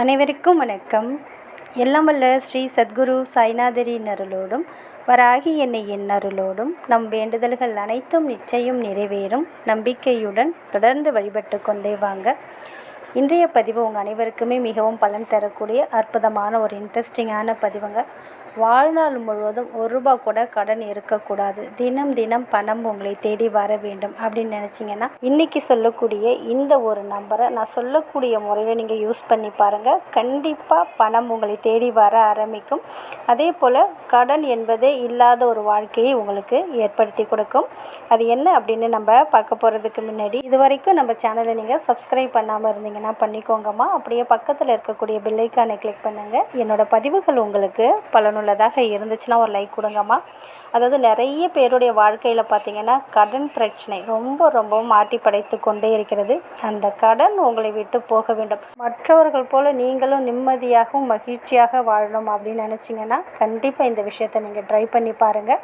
அனைவருக்கும் வணக்கம். எல்லாம் வல்ல ஸ்ரீ சத்குரு சாய்நாதரின் அருளோடும் வராகி என்னை என் அருளோடும் நம் வேண்டுதல்கள் அனைத்தும் நிச்சயம் நிறைவேறும் நம்பிக்கையுடன் தொடர்ந்து வழிபட்டு கொண்டே வாங்க. இன்றைய பதிவு உங்கள் அனைவருக்குமே மிகவும் பலன் தரக்கூடிய அற்புதமான ஒரு இன்ட்ரெஸ்டிங்கான பதிவுங்க. வாழ்நாள் முழுவதும் ஒரு ரூபா கூட கடன் இருக்கக்கூடாது. தினம் தினம் பணம் உங்களை தேடி வர வேண்டும். அப்படின்னு நினச்சிங்கன்னா இன்றைக்கி சொல்லக்கூடிய இந்த ஒரு நம்பரை நான் சொல்லக்கூடிய முறையில் நீங்கள் யூஸ் பண்ணி பாருங்கள் கண்டிப்பாக பணம் உங்களை தேடி வர ஆரம்பிக்கும். அதே போல் கடன் என்பதே இல்லாத ஒரு வாழ்க்கையை உங்களுக்கு ஏற்படுத்தி கொடுக்கும். அது என்ன அப்படின்னு நம்ம பார்க்க போகிறதுக்கு முன்னாடி இது வரைக்கும் நம்ம சேனலை நீங்கள் சப்ஸ்கிரைப் பண்ணாமல் இருந்தீங்கன்னா பண்ணிக்கோங்கம்மா. அப்படியே பக்கத்தில் இருக்கக்கூடிய பெல்லைக்கானை கிளிக் பண்ணுங்கள் என்னோடய பதிவுகள் உங்களுக்கு பயனுள்ளதாக இருந்துச்சுன்னா ஒரு லைக் கொடுங்கம்மா. அதாவது நிறைய பேருடைய வாழ்க்கையில் பார்த்தீங்கன்னா கடன் பிரச்சனை ரொம்ப ரொம்ப மாட்டி படைத்து கொண்டே இருக்கிறது. அந்த கடன் உங்களை விட்டு போக வேண்டும். மற்றவர்கள் போல் நீங்களும் நிம்மதியாகவும் மகிழ்ச்சியாக வாழணும் அப்படின்னு நினச்சிங்கன்னா கண்டிப்பாக இந்த விஷயத்தை நீங்கள் ட்ரை பண்ணி பாருங்கள்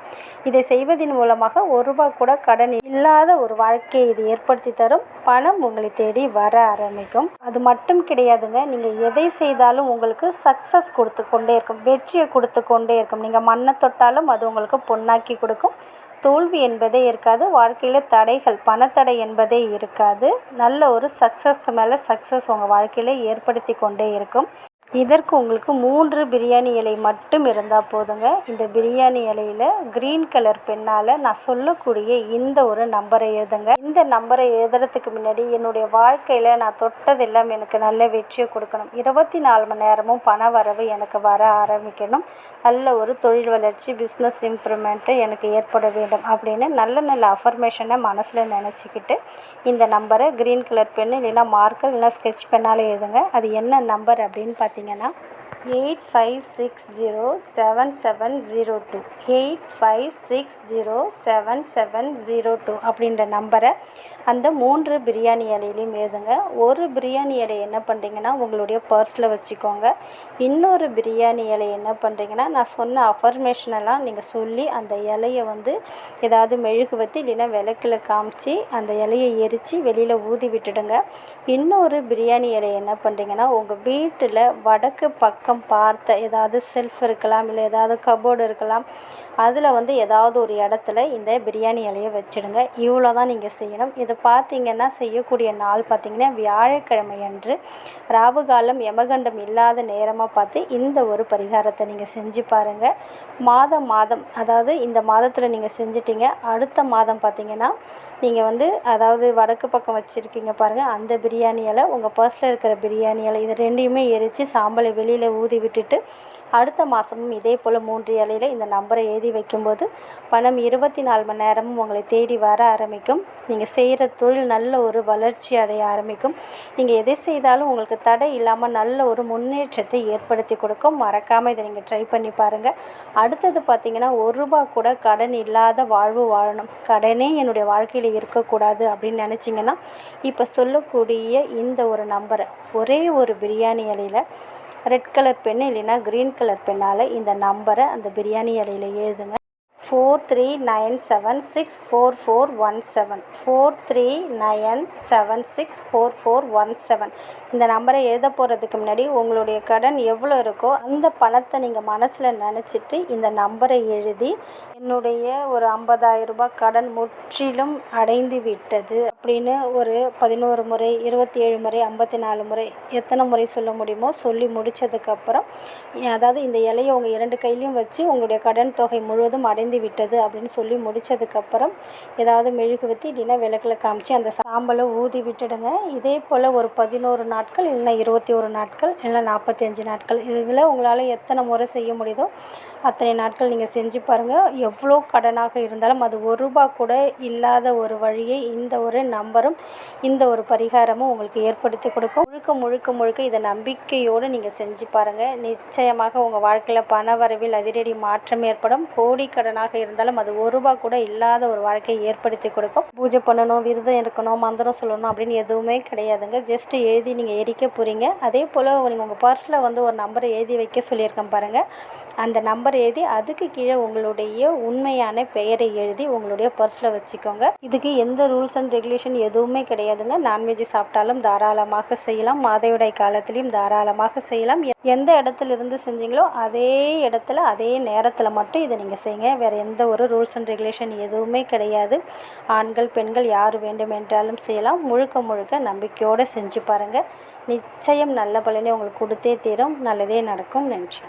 இதை செய்வதன் மூலமாக ஒரு ரூபா கூட கடன் இல்லாத ஒரு வாழ்க்கையை இது ஏற்படுத்தி தரும். பணம் உங்களை தேடி வர ஆரம்பிக்கும். அது மட்டும் கிடையாதுங்க நீங்கள் எதை செய்தாலும் உங்களுக்கு சக்ஸஸ் கொடுத்து கொண்டே இருக்கும். வெற்றியை கொடுத்து கொண்டே இருக்கும். நீங்கள் மண்ணை தொட்டாலும் அது உங்களுக்கு பொன்னாக்கி கொடுக்கும். தோல்வி என்பதே இருக்காது. வாழ்க்கையில் தடைகள் பணத்தடை என்பதே இருக்காது. நல்ல ஒரு சக்ஸஸ்க்கு மேலே சக்ஸஸ் உங்கள் வாழ்க்கையில் ஏற்படுத்தி கொண்டே இருக்கும். இதற்கு உங்களுக்கு மூன்று பிரியாணி இலை மட்டும் இருந்தால் போதுங்க. இந்த பிரியாணி இலையில் க்ரீன் கலர் பெண்ணால் நான் சொல்லக்கூடிய இந்த ஒரு நம்பரை எழுதுங்க. இந்த நம்பரை எழுதுறதுக்கு முன்னாடி என்னுடைய வாழ்க்கையில் நான் தொட்டதெல்லாம் எனக்கு நல்ல வெற்றியை கொடுக்கணும். இருபத்தி நாலு மணி நேரமும் பண வரவு எனக்கு வர ஆரம்பிக்கணும். நல்ல ஒரு தொழில் வளர்ச்சி பிஸ்னஸ் இம்ப்ரூவ்மெண்ட்டு எனக்கு ஏற்பட வேண்டும் அப்படின்னு நல்ல நல்ல அஃபர்மேஷனை மனசில் நினச்சிக்கிட்டு இந்த நம்பரை க்ரீன் கலர் பென் இல்லைன்னா மார்க்கர் இல்லைன்னா ஸ்கெட்ச் பெண்ணால் எழுதுங்க. அது என்ன நம்பர் அப்படின்னு பார்த்தீங்கன்னா ভেঙে নাও eight five six zero seven seven zero two. Eight five six zero seven seven zero two அப்படின்ற நம்பரை அந்த மூன்று பிரியாணி இலையிலையும் எழுதுங்க. ஒரு பிரியாணி இலையை என்ன பண்ணுறீங்கன்னா உங்களுடைய பர்ஸில் வச்சுக்கோங்க. இன்னொரு பிரியாணி இலையை என்ன பண்ணுறீங்கன்னா நான் சொன்ன அஃபர்மேஷனெல்லாம் நீங்கள் சொல்லி அந்த இலையை வந்து ஏதாவது மெழுகுவத்தி இல்லைன்னா விளக்கில் காமிச்சு அந்த இலையை எரித்து வெளியில் ஊதி விட்டுடுங்க. இன்னொரு பிரியாணி இலையை என்ன பண்ணுறீங்கன்னா உங்கள் வீட்டில் வடக்கு பக்கம் பார்த்த ஏதாவது செல்ஃப் இருக்கலாம் இல்லை ஏதாவது கபோர்டு இருக்கலாம் அதில் வந்து ஏதாவது ஒரு இடத்துல இந்த பிரியாணி இலையை வச்சுடுங்க. இவ்வளோ தான் நீங்கள் செய்யணும். இதை பார்த்தீங்கன்னா செய்யக்கூடிய நாள் பார்த்தீங்கன்னா வியாழக்கிழமை அன்று ராவு காலம் யமகண்டம் இல்லாத நேரமாக பார்த்து இந்த ஒரு பரிகாரத்தை நீங்கள் செஞ்சு பாருங்கள் மாதம் மாதம் அதாவது இந்த மாதத்தில் நீங்கள் செஞ்சிட்டீங்க. அடுத்த மாதம் பார்த்தீங்கன்னா நீங்கள் வந்து அதாவது வடக்கு பக்கம் வச்சுருக்கீங்க பாருங்கள் அந்த பிரியாணி இலை உங்கள் பர்ஸில் இருக்கிற பிரியாணி இலை இது ரெண்டையுமே எரித்து சாம்பலை வெளியில் ஊ ஊதி விட்டுட்டு அடுத்த மாதமும் இதே போல் மூன்று இலையில் இந்த நம்பரை எழுதி வைக்கும்போது பணம் இருபத்தி நாலு மணி நேரமும் உங்களை தேடி வர ஆரம்பிக்கும். நீங்கள் செய்கிற தொழில் நல்ல ஒரு வளர்ச்சி அடைய ஆரம்பிக்கும். நீங்கள் எதை செய்தாலும் உங்களுக்கு தடை இல்லாமல் நல்ல ஒரு முன்னேற்றத்தை ஏற்படுத்தி கொடுக்கும். மறக்காமல் இதை நீங்கள் ட்ரை பண்ணி பாருங்கள் அடுத்தது பார்த்திங்கன்னா ஒரு ரூபா கூட கடன் இல்லாத வாழ்வு வாழணும். கடனே என்னுடைய வாழ்க்கையில் இருக்கக்கூடாது அப்படின்னு நினச்சிங்கன்னா இப்போ சொல்லக்கூடிய இந்த ஒரு நம்பரை ஒரே ஒரு பிரியாணி இலையில் ரெட் கலர் பென்னு இல்லைன்னா க்ரீன் கலர் பென்னால் இந்த நம்பரை அந்த பிரியாணி இலையில எழுதுங்க. Four three nine seven six four four one seven four three nine seven six four four one seven இந்த நம்பரை எழுத போகிறதுக்கு முன்னாடி உங்களுடைய கடன் எவ்வளோ இருக்கோ அந்த பணத்தை நீங்கள் மனசில் நினச்சிட்டு இந்த நம்பரை எழுதி என்னுடைய ஒரு ஐம்பதாயிரம் ரூபாய் கடன் முற்றிலும் அடைந்து விட்டது அப்படின்னு ஒரு பதினோரு முறை இருபத்தி ஏழு முறை ஐம்பத்தி நாலு முறை எத்தனை முறை சொல்ல முடியுமோ சொல்லி முடித்ததுக்கப்புறம் அதாவது இந்த இலையை உங்கள் இரண்டு கையிலையும் வச்சு உங்களுடைய கடன் தொகை முழுவதும் அடைந்து அடைந்து விட்டது அப்படின்னு சொல்லி முடித்ததுக்கப்புறம் ஏதாவது மெழுகுவத்தி இல்லைன்னா விளக்கில் காமிச்சு அந்த சாம்பலை ஊதி விட்டுடுங்க. இதே போல் ஒரு பதினோரு நாட்கள் இல்லைன்னா இருபத்தி ஒரு நாட்கள் இல்லைன்னா நாற்பத்தஞ்சு நாட்கள். இதில் உங்களால் எத்தனை முறை செய்ய முடியுதோ அத்தனை நாட்கள் நீங்கள் செஞ்சு பாருங்கள் எவ்வளோ கடனாக இருந்தாலும் அது ஒரு ரூபா கூட இல்லாத ஒரு வழியை இந்த ஒரு நம்பரும் இந்த ஒரு பரிகாரமும் உங்களுக்கு ஏற்படுத்தி கொடுக்கும். முழுக்க முழுக்க முழுக்க இதை நம்பிக்கையோடு நீங்கள் செஞ்சு பாருங்கள் நிச்சயமாக உங்கள் வாழ்க்கையில் பண வரவில் அதிரடி மாற்றம் ஏற்படும். கோடி கடனாக இருந்தாலும் அது ஒரு ரூபா கூட இல்லாத ஒரு வாழ்க்கையை ஏற்படுத்தி கொடுக்கும். பூஜை பண்ணணும் விரதம் இருக்கணும் மந்திரம் சொல்லணும் அப்படின்னு எதுவுமே கிடையாதுங்க. ஜஸ்ட் எழுதி நீங்கள் எரிக்க போகிறீங்க அதே போல் நீங்கள் உங்கள் பர்ஸில் வந்து ஒரு நம்பரை எழுதி வைக்க சொல்லியிருக்கேன் பாருங்கள் அந்த நம்பர் எழுதி அதுக்கு கீழே உங்களுடைய உண்மையான பெயரை எழுதி உங்களுடைய பர்ஸில் வச்சுக்கோங்க. இதுக்கு எந்த ரூல்ஸ் அண்ட் ரெகுலேஷன் எதுவுமே கிடையாதுங்க. நான்வெஜ் சாப்பிட்டாலும் தாராளமாக செய்யலாம். மாதவிடாய் காலத்துலேயும் தாராளமாக செய்யலாம். எந்த இடத்துல இருந்து செஞ்சீங்களோ அதே இடத்துல அதே நேரத்தில் மட்டும் இதை நீங்கள் செய்யுங்க. வேறு எந்த ஒரு ரூல்ஸ் அண்ட் ரெகுலேஷன் எதுவுமே கிடையாது. ஆண்கள் பெண்கள் யார் வேண்டுமென்றாலும் செய்யலாம். முழுக்க முழுக்க நம்பிக்கையோடு செஞ்சு பாருங்கள் நிச்சயம் நல்ல பலனை உங்களுக்கு கொடுத்தே தீரும். நல்லதே நடக்கும் நன்றி